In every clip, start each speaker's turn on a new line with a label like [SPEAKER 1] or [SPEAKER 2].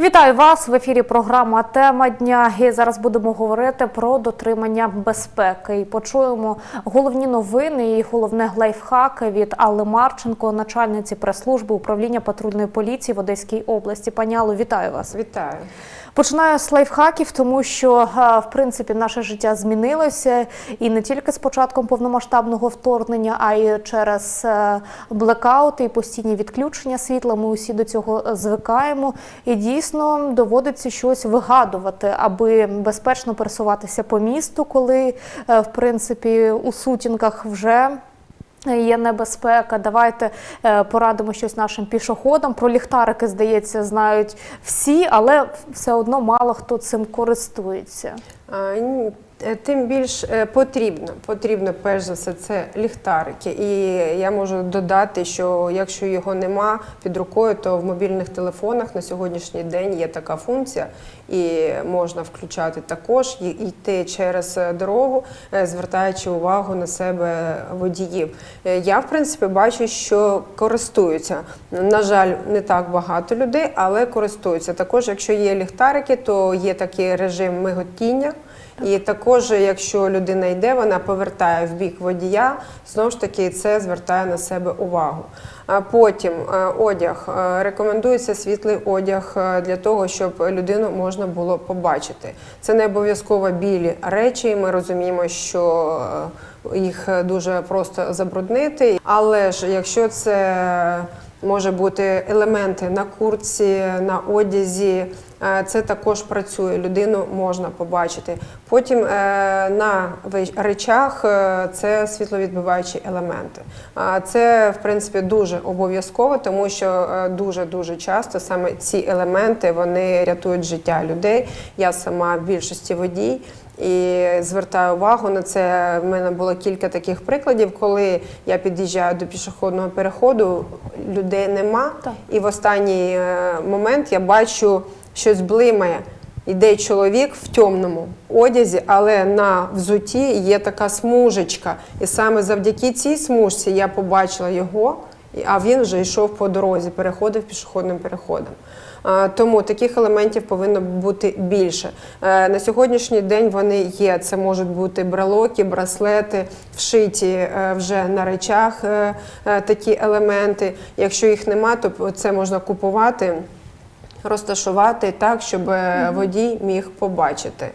[SPEAKER 1] Вітаю вас в ефірі. Програма Тема дня. І зараз будемо говорити про дотримання безпеки. І почуємо головні новини і головне лайфхаки від Алли Марченко, начальниці прес-служби управління патрульної поліції в Одеській області. Пані Алло, вітаю вас.
[SPEAKER 2] Вітаю.
[SPEAKER 1] Починаю з лайфхаків, тому що е, в принципі наше життя змінилося і не тільки з початком повномасштабного вторгнення, а й через е, блекаути і постійні відключення світла. Ми усі до цього звикаємо, і дійсно доводиться щось вигадувати, аби безпечно пересуватися по місту, коли е, в принципі у сутінках вже. Є небезпека. Давайте е, порадимо щось нашим пішоходам. Про ліхтарики, здається, знають всі, але все одно мало хто цим користується.
[SPEAKER 2] Е, Тим більш е, потрібно, потрібно перш за все це ліхтарики. І я можу додати, що якщо його нема під рукою, то в мобільних телефонах на сьогоднішній день є така функція, і можна включати також і йти через е, дорогу, звертаючи увагу на себе водіїв. Я в принципі бачу, що користуються. На жаль, не так багато людей, але користуються. Також, якщо є ліхтарики, то є такий режим миготіння. І також, якщо людина йде, вона повертає в бік водія, знову ж таки, це звертає на себе увагу. Потім е, одяг Е, рекомендується світлий одяг е, для того, щоб людину можна було побачити. Це не обов'язково білі речі. Ми розуміємо, що їх дуже просто забруднити. Але ж якщо це може бути елементи на куртці, на одязі. Е, Це також працює, людину можна побачити. Потім е, на речах е, це світловідбиваючі елементи. Це, в принципі, дуже обов'язково, тому що дуже дуже часто саме ці елементи вони рятують життя людей. Я сама в більшості водій. І звертаю увагу на це. В мене було кілька таких прикладів, коли я під'їжджаю до пішохідного переходу, людей нема.
[SPEAKER 1] Так.
[SPEAKER 2] І в останній момент я бачу щось блимає. Йде чоловік в темному одязі, але на взуті є така смужечка. І саме завдяки цій смужці я побачила його, а він вже йшов по дорозі, переходив пішохідним переходом. Тому таких елементів повинно бути більше. Е, На сьогоднішній день вони є. Це можуть бути брелоки, браслети, вшиті е, вже на речах е, такі елементи. Якщо їх нема, то це можна купувати. Розташувати так, щоб е, водій міг побачити.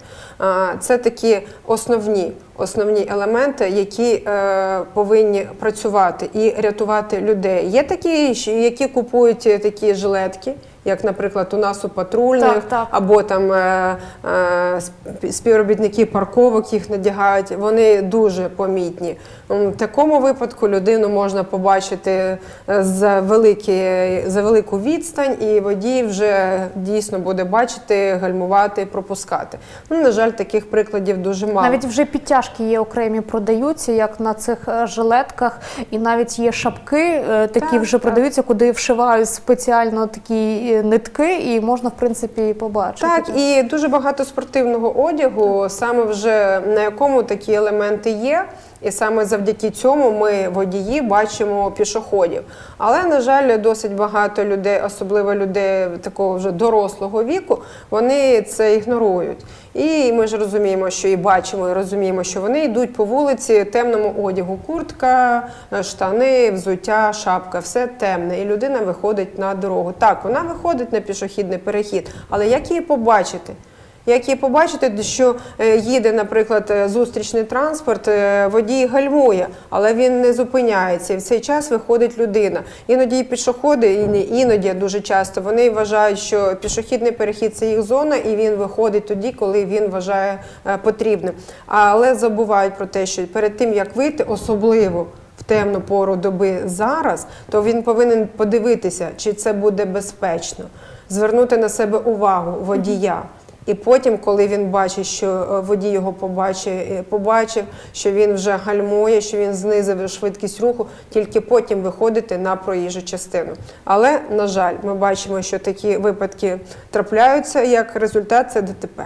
[SPEAKER 2] Це такі основні, основні елементи, які е, повинні працювати і рятувати людей. Є такі, які купують е, такі жилетки, як, наприклад, у нас у патрульних,
[SPEAKER 1] Так, так.
[SPEAKER 2] або там е, е, співробітники парковок їх надягають. Вони дуже помітні. В такому випадку людину можна побачити е, за, великі, за велику відстань, і водій вже дійсно буде бачити, гальмувати, пропускати. Ну, на жаль, таких прикладів дуже мало.
[SPEAKER 1] Навіть вже підтяжки є окремі продаються, як на цих жилетках, і навіть є шапки, такі
[SPEAKER 2] Так,
[SPEAKER 1] вже
[SPEAKER 2] так.
[SPEAKER 1] продаються, куди вшивають спеціально такі нитки, і можна в принципі побачити.
[SPEAKER 2] Так, і дуже багато спортивного одягу, саме вже на якому такі елементи є. І саме завдяки цьому ми водії бачимо пішоходів. Але, на жаль, досить багато людей, особливо людей такого вже дорослого віку, вони це ігнорують. І ми ж розуміємо, що і бачимо, і розуміємо, що вони йдуть по вулиці темному одягу. Куртка, штани, взуття, шапка, все темне. І людина виходить на дорогу. Так, вона виходить на пішохідний перехід, але як її побачити? Як її побачити, що е, їде, наприклад, е, зустрічний транспорт, е, водій гальмує, але він не зупиняється. І в цей час виходить людина. Іноді і пішоходи, і іноді дуже часто вони вважають, що пішохідний перехід це їх зона, і він виходить тоді, коли він вважає потрібним. Але забувають про те, що перед тим як вийти, особливо. В темну пору доби зараз, то він повинен подивитися, чи це буде безпечно, звернути на себе увагу водія. І потім, коли він бачить, що е, водій його побачив, е, побачив, що він вже гальмує, що він знизив швидкість руху, тільки потім виходити на проїжджу частину. Але, на жаль, ми бачимо, що такі випадки трапляються, як результат це ДТП.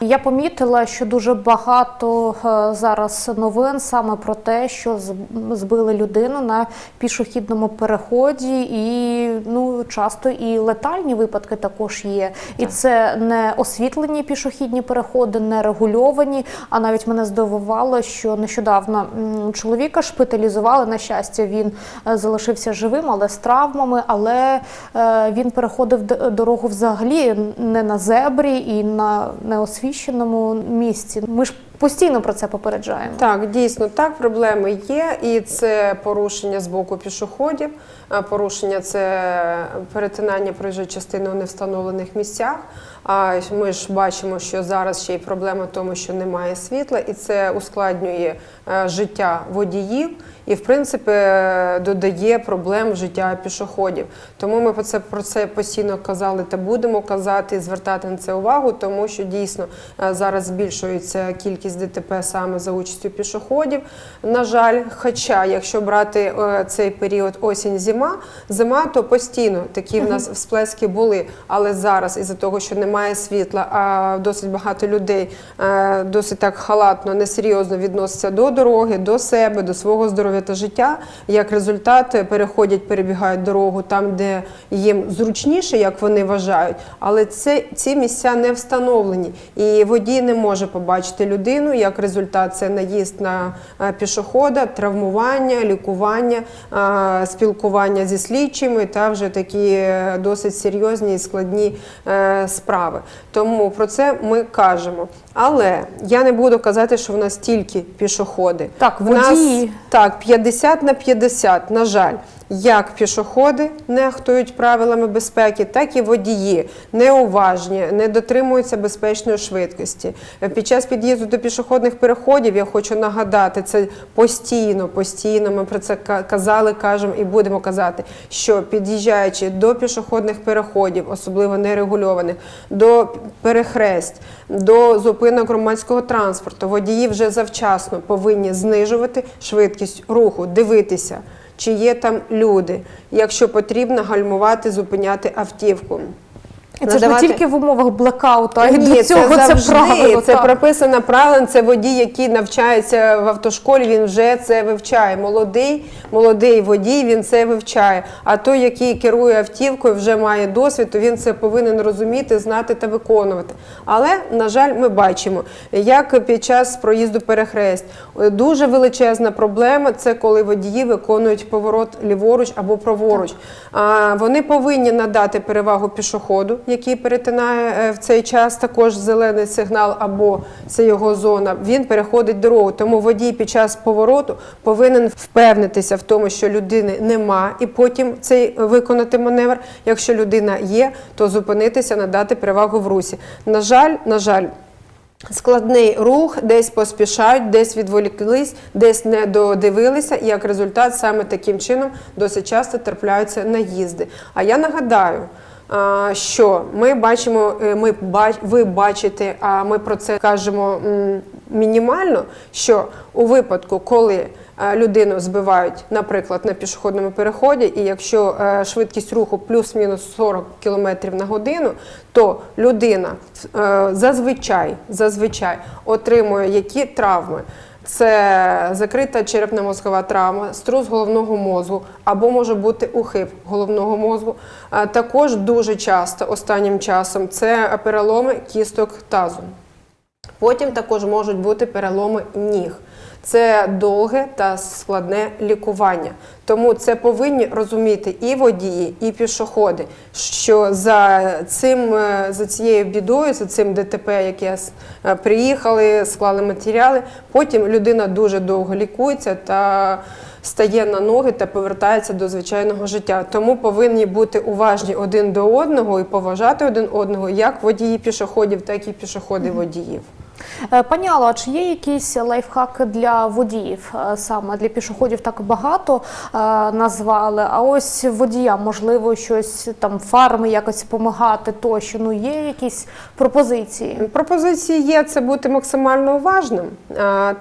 [SPEAKER 1] Я помітила, що дуже багато е, зараз новин саме про те, що збили людину на пішохідному переході, і ну часто і летальні випадки також є. І це не освітлені пішохідні переходи, не регульовані. А навіть мене здивувало, що нещодавно чоловіка шпиталізували. На щастя, він е, залишився живим, але з травмами. Але е, він переходив дорогу взагалі не на зебрі і на неосвіщеному місці. Ми ж постійно про це попереджаємо.
[SPEAKER 2] Так, дійсно, так, проблеми є, і це порушення з боку пішоходів. Порушення це перетинання проїжджої частини у невстановлених місцях. А ми ж бачимо, що зараз ще й проблема в тому, що немає світла, і це ускладнює е, життя водіїв і, в принципі, е, додає проблем життя пішоходів. Тому ми про це про це постійно казали та будемо казати і звертати на це увагу, тому що дійсно е, зараз збільшується кількість ДТП саме за участю пішоходів. На жаль, хоча, якщо брати цей період осінь-зима, зима, то постійно такі в нас всплески були. Але зараз, із-за того, що немає світла, а досить багато людей е, досить так халатно, несерйозно відносяться до дороги, до себе, до свого здоров'я та життя. Як результат, переходять, перебігають дорогу там, де їм зручніше, як вони вважають, але це ці місця не встановлені, і водій не може побачити людину. Як результат, це наїзд на е, пішохода, травмування, лікування, е, спілкування зі слідчими та вже такі досить серйозні і складні е, справи. Тому про це ми кажемо. Але я не буду казати, що в нас тільки пішоходи.
[SPEAKER 1] Так,
[SPEAKER 2] в нас так 50 на 50, на жаль. Як пішоходи нехтують правилами безпеки, так і водії неуважні, не дотримуються безпечної швидкості. Під час під'їзду до пішохідних переходів я хочу нагадати, це постійно, постійно. Ми про це ка- казали, кажемо і будемо казати, що під'їжджаючи до пішохідних переходів, особливо нерегульованих, до перехресть, до зупинок громадського транспорту, водії вже завчасно повинні знижувати швидкість руху, дивитися чи є там люди. Якщо потрібно, гальмувати, зупиняти автівку.
[SPEAKER 1] Це ж не тільки в умовах блекауту, а й
[SPEAKER 2] Ні,
[SPEAKER 1] до цього це,
[SPEAKER 2] завжди,
[SPEAKER 1] правило.
[SPEAKER 2] Це
[SPEAKER 1] так.
[SPEAKER 2] прописано правилом. Це водій, який навчається в автошколі. Він вже це вивчає. Молодий, молодий водій, він це вивчає. А той, який керує автівкою, вже має досвід, то він це повинен розуміти, знати та виконувати. Але на жаль, ми бачимо, як під час проїзду перехрест дуже величезна проблема. Це коли водії виконують поворот ліворуч або праворуч. А, Вони повинні надати перевагу пішоходу, який перетинає е, в цей час також зелений сигнал або це його зона. Він переходить дорогу. Тому водій під час повороту повинен впевнитися в тому, що людини нема, і потім цей виконати маневр. Якщо людина є, то зупинитися, надати перевагу в русі. На жаль, на жаль. Складний рух, десь поспішають, десь відволіклись, десь не додивилися, і як результат саме таким чином досить часто трапляються наїзди. А я нагадаю, що ми бачимо, е, ми ви бачите, а ми про це кажемо мінімально, що у випадку, коли е, людину збивають, наприклад, на пішохідному переході, і якщо е, швидкість руху плюс-мінус 40 км на годину, то людина зазвичай, зазвичай отримує які травми. Це закрита черепно-мозкова травма, струс головного мозку або може бути ухиб головного мозку. Е, Також дуже часто останнім часом це переломи кісток тазу. Потім також можуть бути переломи ніг. Це довге та складне лікування. Тому це повинні розуміти і водії, і пішоходи, що за цим е, за цією бідою, за цим ДТП, яке е, приїхали, склали матеріали. Потім людина дуже довго лікується та стає на ноги та повертається до звичайного життя. Тому повинні бути уважні один до одного і поважати один одного, як водії пішоходів, так і пішоходи водіїв.
[SPEAKER 1] Е, Пані Алло, а чи є якісь лайфхаки для водіїв е, саме для пішоходів так багато е, назвали? А ось водіям, можливо, щось там фарми якось допомагати тощо. Ну є якісь пропозиції?
[SPEAKER 2] Пропозиції є це бути максимально уважним.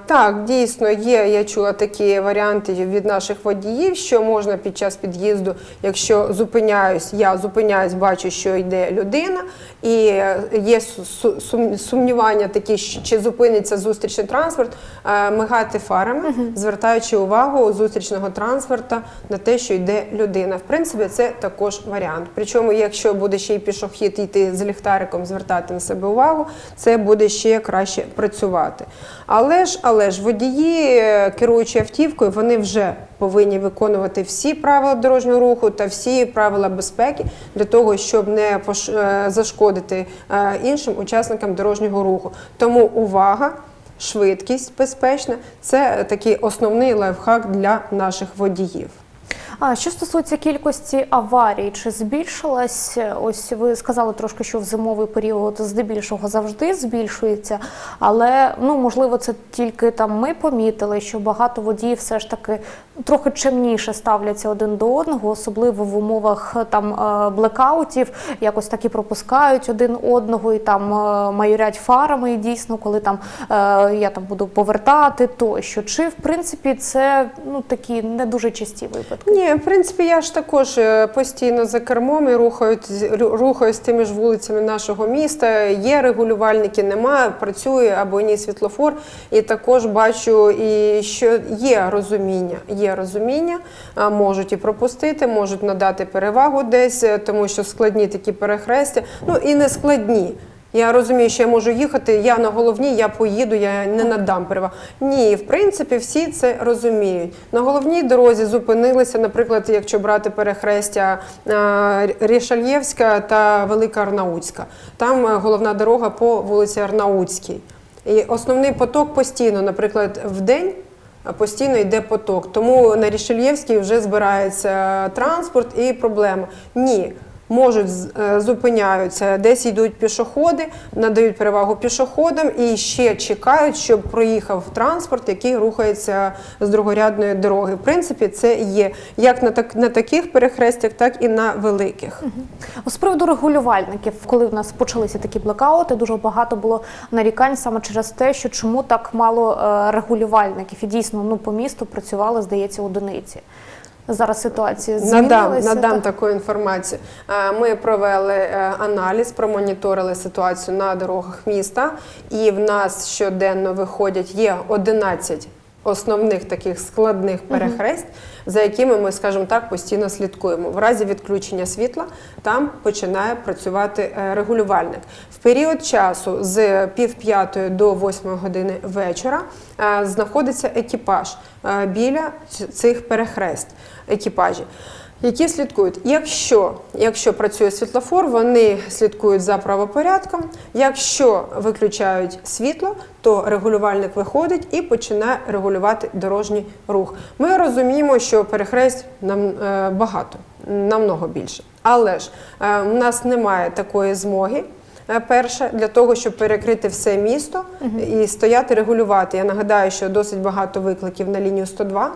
[SPEAKER 2] Так, дійсно є. Я чула такі варіанти від наших водіїв, що можна під час під'їзду, якщо зупиняюсь, я зупиняюсь, бачу, що йде людина, і є су- су- сумнівання такі, щ- чи зупиниться зустрічний транспорт, е, мигати фарами, звертаючи увагу зустрічного транспорта на те, що йде людина. В принципі, це також варіант. Причому, якщо буде ще й пішохід йти з ліхтариком, звертати на себе увагу, це буде ще краще працювати. Але ж, але ж водії, е, керуючи автівкою, вони вже повинні виконувати всі правила дорожнього руху та всі правила безпеки для того, щоб не е, зашкодити е, іншим учасникам дорожнього руху. Тому увага. Швидкість безпечна це такий основний лайфхак для наших водіїв.
[SPEAKER 1] А що стосується кількості аварій, чи збільшилась? Ось ви сказали трошки, що в зимовий період здебільшого завжди збільшується, але ну можливо, це тільки там ми помітили, що багато водіїв все ж таки трохи чемніше ставляться один до одного, особливо в умовах там е, блекаутів, якось так і пропускають один одного і там е, майорять фарами. І дійсно, коли там е, я там буду повертати, тощо. Чи в принципі це ну такі не дуже часті випадки?
[SPEAKER 2] Ні, в принципі, я ж також е, постійно за кермом і рухаюсь тими ж вулицями нашого міста. Є регулювальники, немає, працює або ні світлофор. І також бачу, і що є розуміння. Є розуміння, можуть і пропустити, можуть надати перевагу десь, е, тому що складні такі перехрестя, ну і не складні. Я розумію, що я можу їхати, я на головній, я поїду, я не надам перевагу. Ні, в принципі, всі це розуміють. На головній дорозі зупинилися, наприклад, якщо брати перехрестя е, Рішальєвська та Велика Арнаутська. Там е, головна дорога по вулиці Арнаутській. І основний поток постійно, наприклад, в день. Постійно йде поток, тому на Рішельєвській вже збирається транспорт і проблема. Ні, можуть е, зупиняються, десь йдуть пішоходи, надають перевагу пішоходам і ще чекають, щоб проїхав транспорт, який рухається з другорядної дороги. В принципі, це є як на так на таких перехрестях, так і на великих.
[SPEAKER 1] З приводу регулювальників, коли в нас почалися такі блекаути, дуже багато було нарікань саме через те, що чому так мало е, регулювальників. І дійсно ну по місту працювали, здається, одиниці. Зараз ситуація змінилася.
[SPEAKER 2] Надам, надам
[SPEAKER 1] так?
[SPEAKER 2] таку інформацію. Е, Ми провели е, аналіз, промоніторили ситуацію на дорогах міста, і в нас щоденно виходять є 11 основних таких складних перехрест, за якими ми, скажімо так, постійно слідкуємо. В разі відключення світла там починає працювати е, регулювальник. В період часу з пів п'ятої до восьмої години вечора е, знаходиться екіпаж е, біля цих перехрест екіпажі. Які слідкують, якщо, якщо працює світлофор, вони слідкують за правопорядком. Якщо виключають світло, то регулювальник виходить і починає регулювати дорожній рух. Ми розуміємо, що перехресть нам е, багато, намного більше. Але ж е, у нас немає такої змоги. е, Перше для того, щоб перекрити все місто і стояти регулювати. Я нагадаю, що досить багато викликів на лінію 102, е,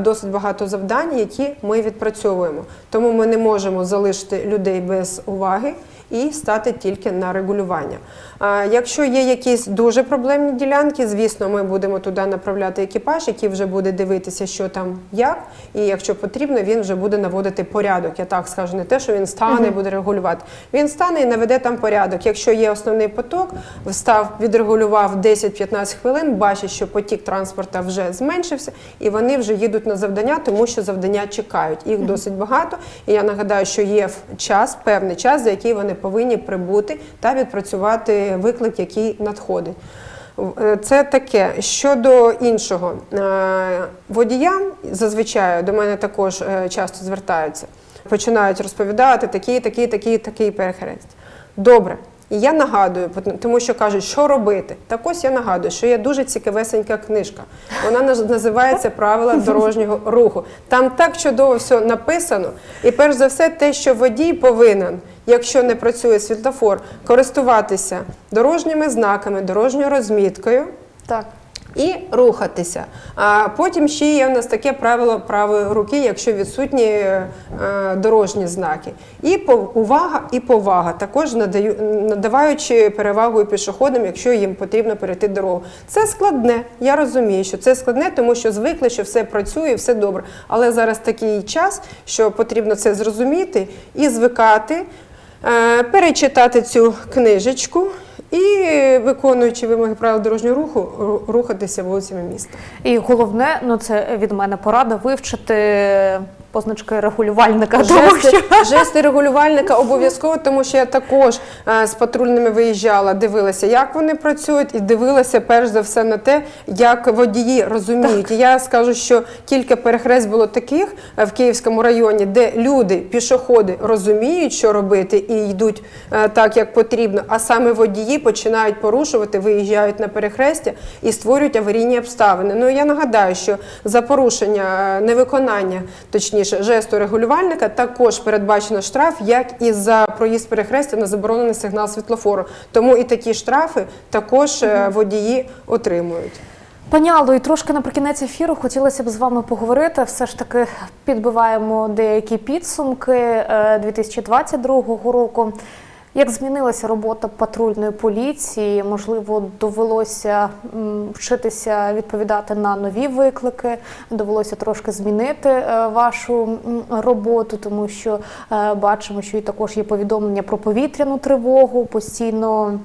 [SPEAKER 2] досить багато завдань, які ми відпрацьовуємо. Тому ми не можемо залишити людей без уваги і стати тільки на регулювання. А Якщо є якісь дуже проблемні ділянки, звісно, ми будемо туди направляти екіпаж, який вже буде дивитися, що там як, і якщо потрібно, він вже буде наводити порядок. Я так скажу, не те, що він стане і буде регулювати. Він стане і наведе там порядок. Якщо є основний поток, встав, відрегулював 10-15 хвилин, бачить, що потік транспорта вже зменшився, і вони вже їдуть на завдання, тому що завдання чекають. Їх досить багато. І я нагадаю, що є час, певний час, за який вони повинні прибути та відпрацювати виклик, який надходить. Е, Це таке. Щодо іншого, е, водіям зазвичай до мене також е, часто звертаються, починають розповідати такі, такі, такі, такий перехрест. Добре. І я нагадую, тому що кажуть, що робити. Так ось я нагадую, що є дуже цікавесенька книжка. Вона називається Правила дорожнього руху. Там так чудово все написано. І перш за все, те, що водій повинен, якщо не працює світлофор, користуватися дорожніми знаками, дорожньою розміткою.
[SPEAKER 1] Так.
[SPEAKER 2] І рухатися. А потім ще є в нас таке правило правої руки, якщо відсутні е, дорожні знаки. І увага і повага, також надаю, надаваючи перевагу і пішоходам, якщо їм потрібно перейти дорогу. Це складне. Я розумію, що це складне, тому що звикли, що все працює, все добре. Але зараз такий час, що потрібно це зрозуміти і звикати, перечитати цю книжечку. І виконуючи вимоги правил дорожнього руху, рухатися вулицями міста.
[SPEAKER 1] І головне, ну це від мене порада вивчити позначки регулювальника.
[SPEAKER 2] Жести,
[SPEAKER 1] що
[SPEAKER 2] жести регулювальника обов'язково, тому що я також е, з патрульними виїжджала, дивилася, як вони працюють, і дивилася перш за все на те, як водії розуміють. І я скажу, що кілька перехрест було таких е, в Київському районі, де люди, пішоходи розуміють, що робити, і йдуть е, так, як потрібно. А саме водії починають порушувати, виїжджають на перехрестя і створюють аварійні обставини. Ну я нагадаю, що за порушення е, невиконання, точніше, жесту регулювальника, також передбачено штраф, як і за проїзд перехрестя на заборонений сигнал світлофору. Тому і такі штрафи також е, водії отримують.
[SPEAKER 1] Пані Алло, і трошки наприкінець ефіру хотілося б з вами поговорити. Все ж таки підбиваємо деякі підсумки е, 2022 року. Як змінилася робота патрульної поліції? Можливо, довелося вчитися відповідати на нові виклики, довелося трошки змінити е, вашу роботу, тому що е, бачимо, що і також є повідомлення про повітряну тривогу постійно.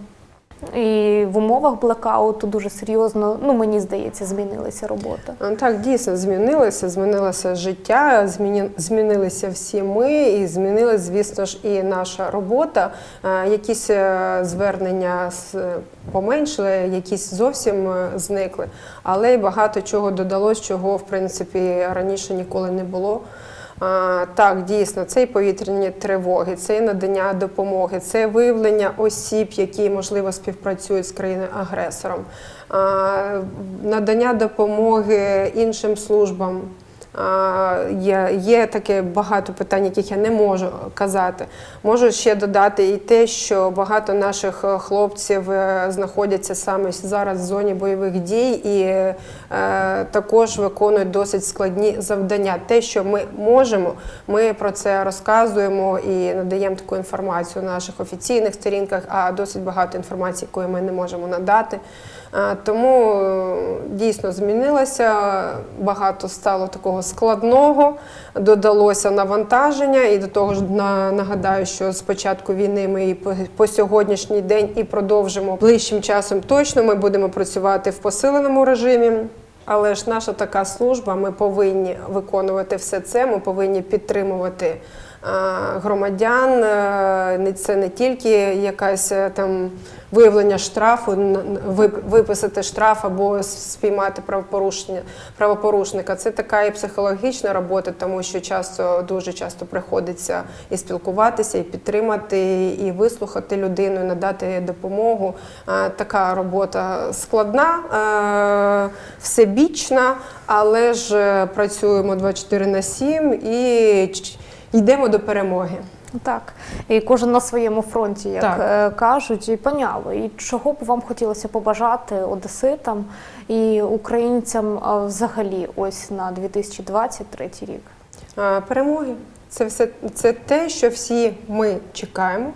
[SPEAKER 1] І в умовах блекауту дуже серйозно, ну мені здається, змінилася робота.
[SPEAKER 2] А, Так, дійсно змінилося, змінилося життя, зміні- змінилися всі ми, і змінилась, звісно ж, і наша робота. Якісь е, звернення поменшили, якісь зовсім е, зникли, але й багато чого додалось, чого в принципі раніше ніколи не було. Так, дійсно, це і повітряні тривоги, це і надання допомоги, це виявлення осіб, які можливо співпрацюють з країною-агресором, надання допомоги іншим службам. Є, є таке багато питань, яких я не можу казати. Можу ще додати і те, що багато наших е, хлопців е, знаходяться саме зараз в зоні бойових дій і е, також виконують досить складні завдання. Те, що ми можемо, ми про це розказуємо і надаємо таку інформацію на наших офіційних сторінках, а досить багато інформації, якої ми не можемо надати. Тому е, дійсно змінилося, багато стало такого складного, додалося навантаження, і до того ж на- нагадаю, що з початку війни ми і по, сьогоднішній день і продовжимо ближчим часом. Точно ми будемо працювати в посиленому режимі. Але ж наша така служба, ми повинні виконувати все це. Ми повинні підтримувати е, громадян. Е, Це не тільки якась там виявлення штрафу, виписати штраф або спіймати правопорушення правопорушника. Це така і психологічна робота, тому що часто дуже часто приходиться і спілкуватися, і підтримати, і вислухати людину, і надати допомогу. Така робота складна, всебічна, але ж е, працюємо 24 на 7 і йдемо до перемоги.
[SPEAKER 1] Так, і кожен на своєму фронті, як
[SPEAKER 2] Так.
[SPEAKER 1] е, кажуть, і поняло. І чого б вам хотілося побажати одеситам і українцям взагалі, ось на 2023 рік?
[SPEAKER 2] Перемоги це все це те, що всі ми чекаємо.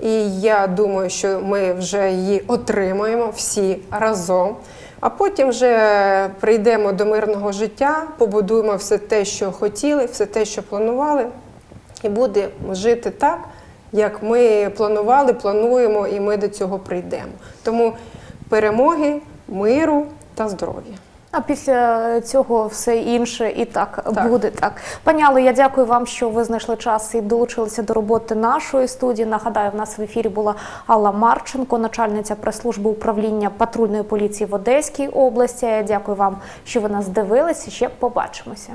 [SPEAKER 2] І я думаю, що ми вже її отримаємо всі разом. А потім вже прийдемо до мирного життя, побудуємо все те, що хотіли, все те, що планували, і будемо жити так, як ми планували, плануємо, і ми до цього прийдемо. Тому перемоги, миру та здоров'я.
[SPEAKER 1] А після цього все інше і так,
[SPEAKER 2] Так.
[SPEAKER 1] буде так. Пані Алло, я дякую вам, що ви знайшли час і долучилися до роботи нашої студії. Нагадаю, в нас в ефірі була Алла Марченко, начальниця прес-служби управління патрульної поліції в Одеській області. Я Дякую вам, що ви нас дивилися. Ще побачимося.